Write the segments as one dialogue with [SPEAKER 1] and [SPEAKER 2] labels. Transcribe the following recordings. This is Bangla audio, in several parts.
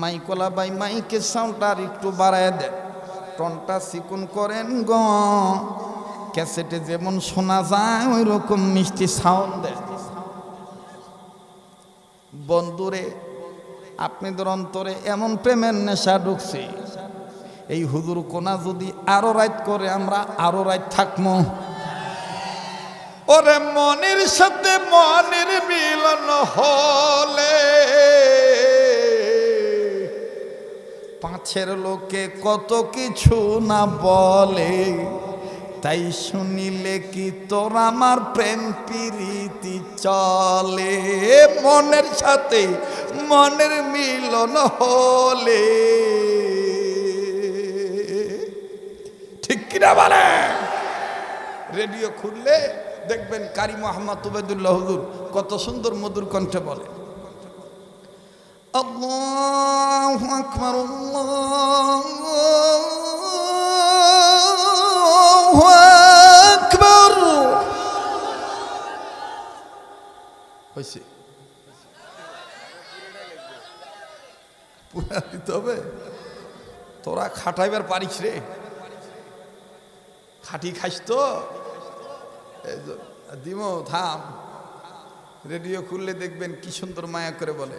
[SPEAKER 1] মাইকলা বাই মাইকের সাউন্ডটা একটু বাড়ায় দেন। টনটা চিকুন করেন গ। ক্যাসেটে যেমন শোনা যায় ওই রকম মিষ্টি সাউন্ড দেন। বন্ধুরে, আপনাদের অন্তরে এমন প্রেমের নেশা ঢুকছে। এই হুজুর কোনা যদি আরও রাত করে, আমরা আরও রাত থাকব ওরে মনের সাথে মনের মিলন হলে পাঁচের লোকে কত কিছু না বলে। তাই শুনিলে কি তোর আমার প্রেম প্রীতি চলে? মনের সাথে মনের মিলন হলে। ঠিক কিনা বলে? রেডিও খুললে দেখবেন কারি মোহাম্মদ উবেদুল্লাহ হুজুর কত সুন্দর মধুর কণ্ঠে বলে। আল্লাহু আকবার আল্লাহু আকবার হয়েছে। পুরা দিতে হবে। তোরা খাটাইবার পারিস রে। খাটি খাইস তো। দিমো থাম। রেডিও খুললে দেখবেন কি সুন্দর মায়া করে বলে।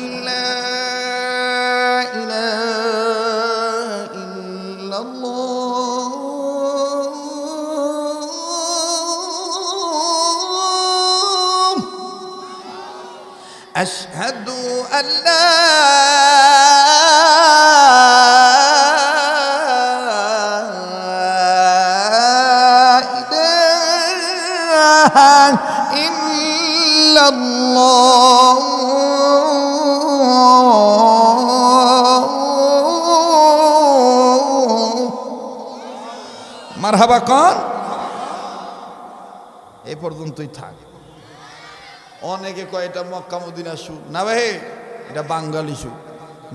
[SPEAKER 1] أشهد أن لا إله إلا الله মারহাবা কন এ পর্যন্তই থাক অনেকে কয় এটা মক্কা মদিনা সুর না ভাই, এটা বাঙালি সুর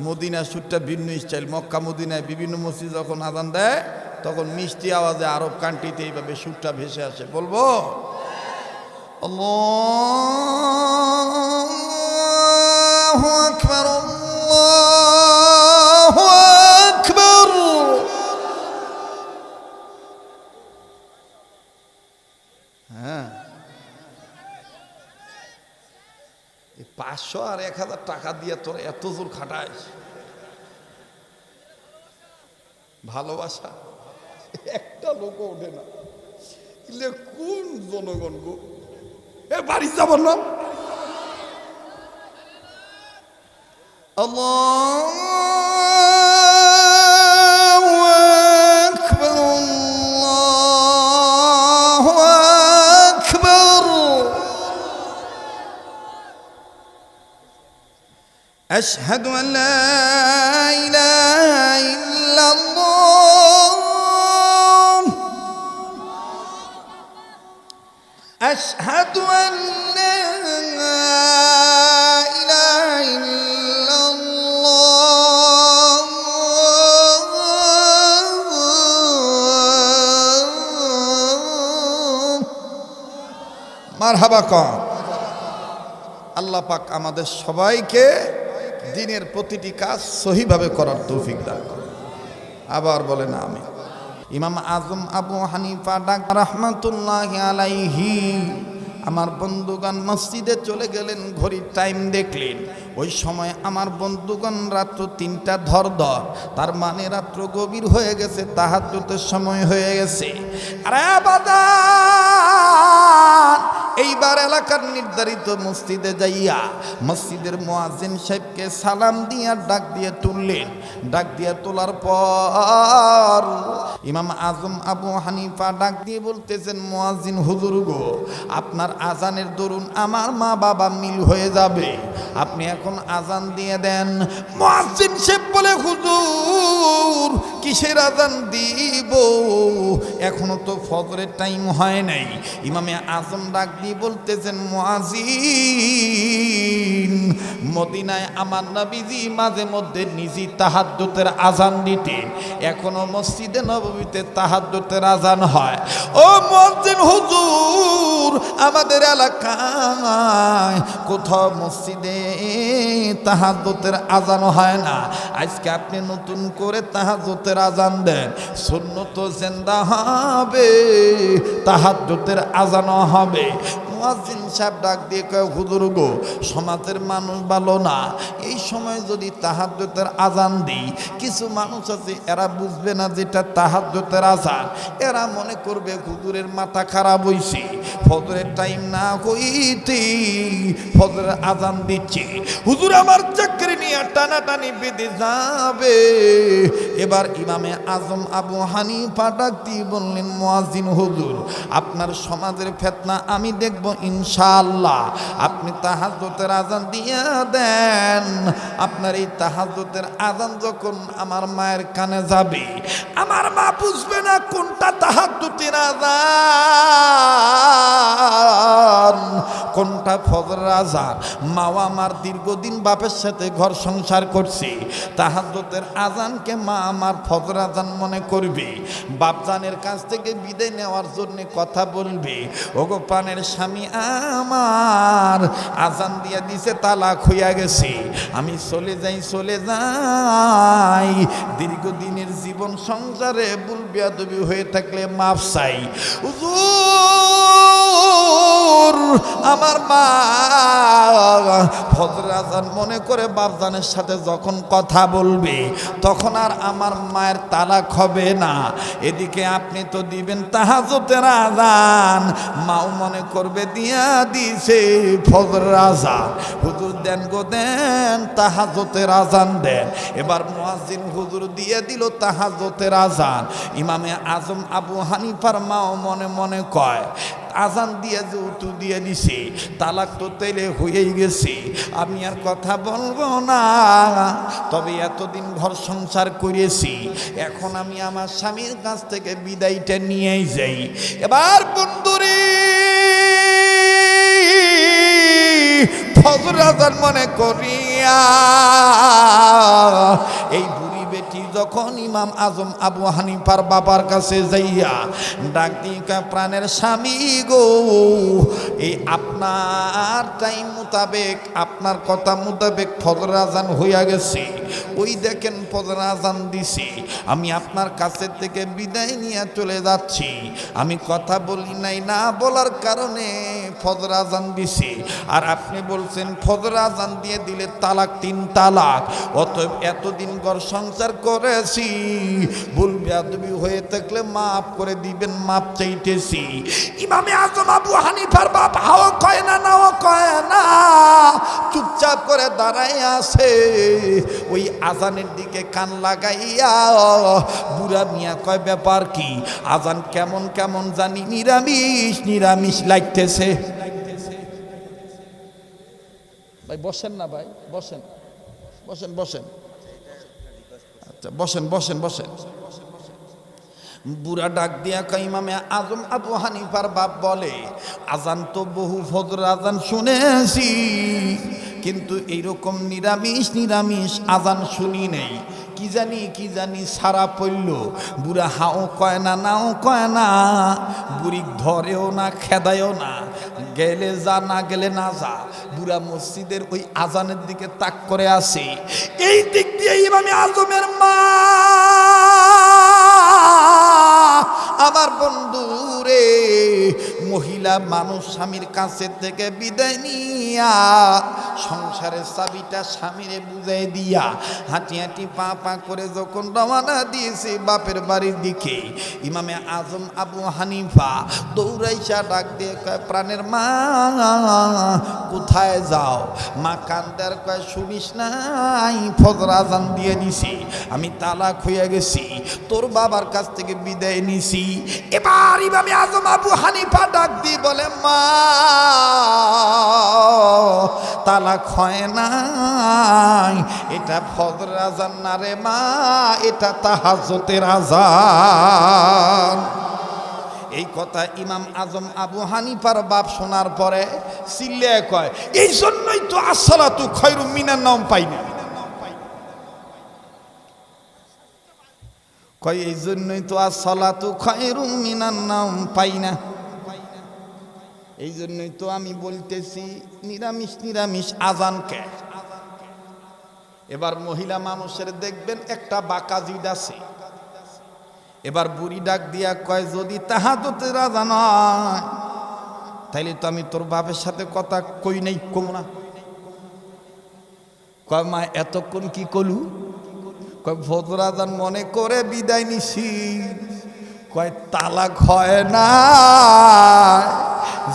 [SPEAKER 1] মদিনা সুরটা ভিন্ন স্টাইল মক্কা মদিনায় বিভিন্ন মসজিদ যখন আদান দেয়, তখন মিষ্টি আওয়াজে আরব কান্ট্রিতে এইভাবে সুরটা ভেসে আসে। বলব? আকবার পাঁচশো আর এক হাজার টাকা দিয়ে তোর এত জোর খাটাইস ভালোবাসা? একটা লোক ওঠে না। কোন জনগণ গো? এ বাড়ি যাব না আল্লাহু! أشهد أن لا إله إلا الله أشهد أن لا إله إلا الله মারহাবা কম আল্লাহ পাক আমাদের সবাইকে দিনের প্রতিটি কাজ সহিভাবে করার তৌফিক দান। আবার বলেন আমি ইমাম আজম আবু হানিফা ডাক, রহমতুল্লাহ আলাইহি। আমার বন্ধুগণ মসজিদে চলে গেলেন, ঘড়ির টাইম দেখলেন। ওই সময় আমার বন্ধুগণ রাত্র তিনটা ধর ধর, তার মানে রাত্র গভীর হয়ে গেছে, তাহাজ্জুদের সময় হয়ে গেছে। আরে বাদান এইবার এলাকার নির্ধারিত মসজিদে যাইয়া মসজিদের মোয়াজিন সাহেবকে সালাম দিয়া ডাক দিয়ে তুললেন। ডাক দিয়ে তোলার পর ইমাম আজম আবু হানিফা ডাক দিয়ে বলতেছেন মোয়াজিন হুজুর গো, আপনার আজানের দরুন আমার মা বাবা মিল হয়ে যাবে। আপনি এখন আজান দিয়ে দেন। মোয়াজিন সাহেব বলে, হুজুর, কিসের আজান দিব? এখনও তো ফজরের টাইম হয় নাই। ইমামে আজম ডাক দিয়ে বলতেছেন মুয়াজিন মদিনায় আমার নবীজি মাঝে মধ্যে নিজে তাহাদ্দুতের আজান দিতেন। এখনও মসজিদে নববীতে তাহাদ্দুতের আজান হয়। ও মসজিদ হুজুর, আমাদের এলাকায় কোথাও মসজিদে তাহাদ্দুতের আজান হয় না। আজকে আপনি নতুন করে তাহাদ্দুতের আজান দেন। শূন্য তো জেন্দা হবে তাহাদ্দুতের আজানও হবে। মুয়াজ্জিন সাহেব ডাক দিয়ে কয়, হুজুর গো, সমাজের মানুষ ভালো না। এই সময় যদি তাহাজ্জুদের আজান দিই, কিছু মানুষ আছে, এরা বুঝবে না যেটা তাহাজ্জুদের আজান। এরা মনে করবে হুজুরের মাথা খারাপ হইছে। ফজরের টাইম না হইতে ফজরের আজান দিচ্ছে। হুজুর আমার চাকরি নিয়ে টানাটানি বেঁধে যাবে। এবার ইমামে আজম আবু ডাক দিয়ে বললেন, মুয়াজ্জিন হুজুর, আপনার সমাজের ফেতনা আমি দেখব ইনশাআল্লাহ। আপনি তাহাজ্জুদের আজান দিয়ে দেন। আপনার এই তাহাজ্জুদের আজান যখন আমার মায়ের কানে যাবে, আমার মা বুঝবে না কোনটা তাহাজ্জুদের আজান কোনটা ফজর আজান? মাও আমার দীর্ঘদিন বাপের সাথে ঘর সংসার করছে। তাহাজ্জুদের আজানকে মা আমার ফজর আজান মনে করবে। বাপজানের কাছ থেকে বিদায় নেওয়ার জন্য কথা বলবে। ওগো পানের স্বামী আমার, আজান দিয়া দিছে, তালাক হইয়া গেছে। আমি চলে যাই চলে যাই। দীর্ঘদিনের জীবন সংসারে ভুল বেয়াদবি হয়ে থাকলে মাফ চাই। হুজুর! আমার মা ফজর মনে করে বাপজানের সাথে যখন কথা বলবে, তখন আর আমার মায়ের তালাক হবে না। এদিকে আপনি তো দিবেন তাহাজতের আজান মাও মনে করবে, দিয়া দিছে ফজর হুজুর, দেন গো, দেন তাহাজতের আজান দেন। এবার মুয়াজ্জিন হুজুর দিয়ে দিল তাহাজতের আজান ইমামে আজম আবু হানিফার মাও মনে মনে কয় আজান দিয়ে যে উতু দিয়ে দিছে তালাক তো তেলে হয়েই গেছে। আমি আর কথা বলব না, তবে এতদিন ঘর সংসার করেছি, এখন আমি আমার স্বামীর কাছ থেকে বিদায়টা নিয়েই যাই। এবার বন্ধুরে, ফজর আজান মনে করিয়া, এই যখন ইমাম আজম আবু হানিফার বাবার কাছে যাইয়া ডাক দিকা প্রাণের স্বামী গো, এই আপনার টাইম মোতাবেক, আপনার কথা মোতাবেক ফজর আজান হইয়া গেছে। ওই দেখেন ফজর আজান দিছি। আমি আপনার কাছে থেকে বিদায় নিয়ে চলে যাচ্ছি। আমি কথা বলি নাই না বলার কারণে ফজর আজান দিছি। আর আপনি বলছেন ফজর আজান দিয়ে দিলে তালাক তিন তালাক। অতএব এতদিন ঘর সংসার করেছি। ভুল বেদবি হয়ে থাকলে মাফ করে দিবেন, মাপ চাইতেছি। ইমামে আজম আবু হানিফার বাপ চুপচাপ করে দাঁড়াই আছে। ওই আজানের দিকে কান লাগাইয়া বুড়া মিয়া কয়, ব্যাপার কি? আজান কেমন কেমন জানি নিরামিষ নিরামিষ লাগতেছে। ভাই, বসেন না ভাই, বসেন বসেন বসেন। আচ্ছা বসেন বসেন বসেন। বুড়া ডাক দিয়া কাইমামে আজম আবু হানিফার বাপ বলে, আজান তো বহু ফজর আজান শুনেছি। কিন্তু এইরকম নিরামিষ নিরামিষ আজান শুনি নেই। কি জানি কি জানি সারা পড়ল। বুড়া হাও কয় না, নাও কয় না, বুড়ি ধরেও না, খেদায়ও না। গেলে যা, না গেলে না যা। বুড়া মসজিদের ওই আজানের দিকে তাক করে আসে। এই দিক দিয়ে ইমামে আজমের মা, আমার বন্ধু রে মহিলা মানুষ স্বামীর কাছে থেকে বিদায় নিয়া সংসারের চাবিটা স্বামীরে বুঝাই দিয়া হাঁটি হাঁটি পা পা করে যখন রওনা দিয়েছে বাপের বাড়ির দিকে, ইমামে আজম আবু হানিফা দৌড়াইসা ডাক দিয়ে কয়, প্রাণের মা, কোথায় যাও? মা কান্দার কয়, শুনিস নাই, ফজর আজান দিয়ে দিছি, আমি তালাক হয়ে গেছি, তোর বাবার কাছ থেকে বিদায় নিছি। এবার ইমামে আজম আবু হানিফা ডাক দিয়ে বলে, মা, তালাক হয় নাই। এটা ফজর আজান না রে মা, এটা তাহাজতের আজান। এই কথা ইমাম আজম আবু হানিফার বাপ শোনার পরে সিল্লে কয়, এই জন্যই তো আসসালাতু খৈরু মিনার নাম পাই না। কয়, এই জন্যই তো আসসালাতু খৈরু মিনার নাম পাই না। এই জন্যই তো আমি বলতেছি, নিরামিষ নিরামিষ আজানকে এবার মহিলা মানুষের দেখবেন একটা বাঁকা জিদ আছে। এবার বুড়ি ডাক দিয়া কয়, যদি তাহাদতে রাজা নয় তাইলে তো আমি তোর বাপের সাথে কথা কই নাই, কম না। কয়, মা, এতক্ষণ কি কলু কয় ভদ্রাজান মনে করে বিদায় নিছি। কয়, তালাক হয় না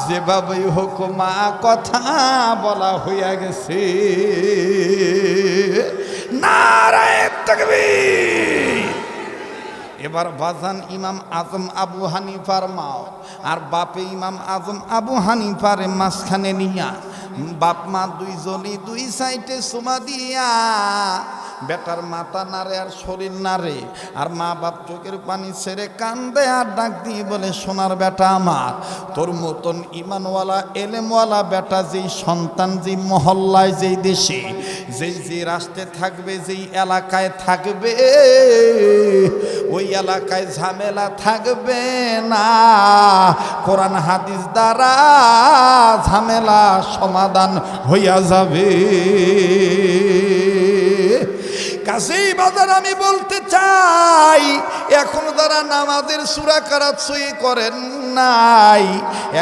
[SPEAKER 1] যেভাবে হোক মা কথা বলা হইয়া গেছে। নারায়ণ তাকবীর। এবার বাজান ইমাম আজম আবু হানিফার মাও আর বাপে ইমাম আজম আবু হানিফার মাঝখানে নিয়া, বাপ মা দুই দুইজনই দুই সাইডে সুমা দিয়া, বেটার মাথা নারে আর শরীর নারে আর মা বাপ চোখের পানি ছেড়ে কান্দে আর ডাক দিয়ে বলে, সোনার বেটা আমার, তোর মতন ইমানওয়ালা, এলেমওয়ালা বেটা যেই সন্তান, যেই মহল্লায়, যেই দেশে যেই যে রাষ্ট্রে থাকবে, যেই এলাকায় থাকবে, ওই এলাকায় ঝামেলা থাকবে না। কোরআন, হাদিস দ্বারা ঝামেলা সমাধান হইয়া যাবে। কাছেই বাজার আমি বলতে চাই, এখন তারা নামাজের সুরা কারাত সই করেন নাই,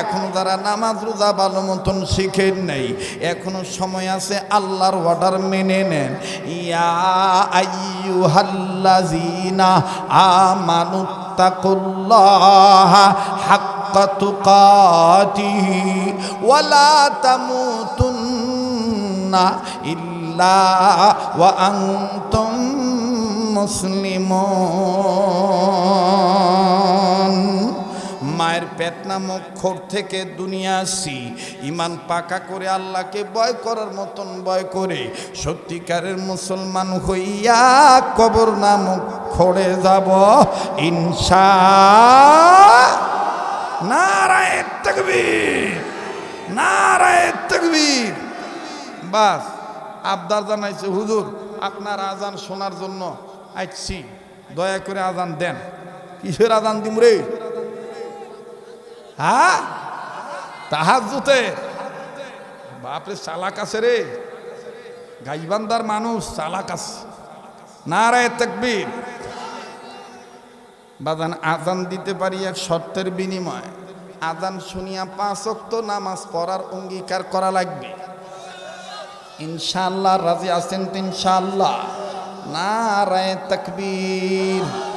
[SPEAKER 1] এখন তারা নামাজ রোজা ভালো মতন শিখেন নাই, এখনও সময় আছে আল্লাহর অর্ডার মেনে নেন। ইয়া আইয়ুহাল্লাযিনা আমানুত্তাকুল্লাহ হাক্কা তুকাতিহি ওয়ালা তামুতুন্না ইল্লা ওয়া আনতুম মুসলিমুন। মায়ের পেট নামক খোর থেকে দুনিয়া আসি। ইমান পাকা করে আল্লাহকে ভয় করার মতন ভয় করে সত্যিকারের মুসলমান হইয়া কবর নামক খড়ে যাব। ইনসা নারায়ণ তকবীর নারায়ণ তকবীর। বাস। আবদার জানাইছে, হুজুর, আপনার আজান শোনার জন্য আইছি। দয়া করে আজান দেন। কিসের আজান দিম রে? হ্যাঁ? তাহার জুতে বাপরে, চালাক আছে রে। গাইবান্দার মানুষ চালাক আছে। না নারায় তকবীর। বাজান, আজান দিতে পারি এক শর্তের বিনিময়। আজান শুনিয়া পাঁচ অক্ত নামাজ পড়ার অঙ্গীকার করা লাগবে। ইনশাল্লাহ রাজি আছেন তো ইনশাল্লাহ নারায় তকবীর।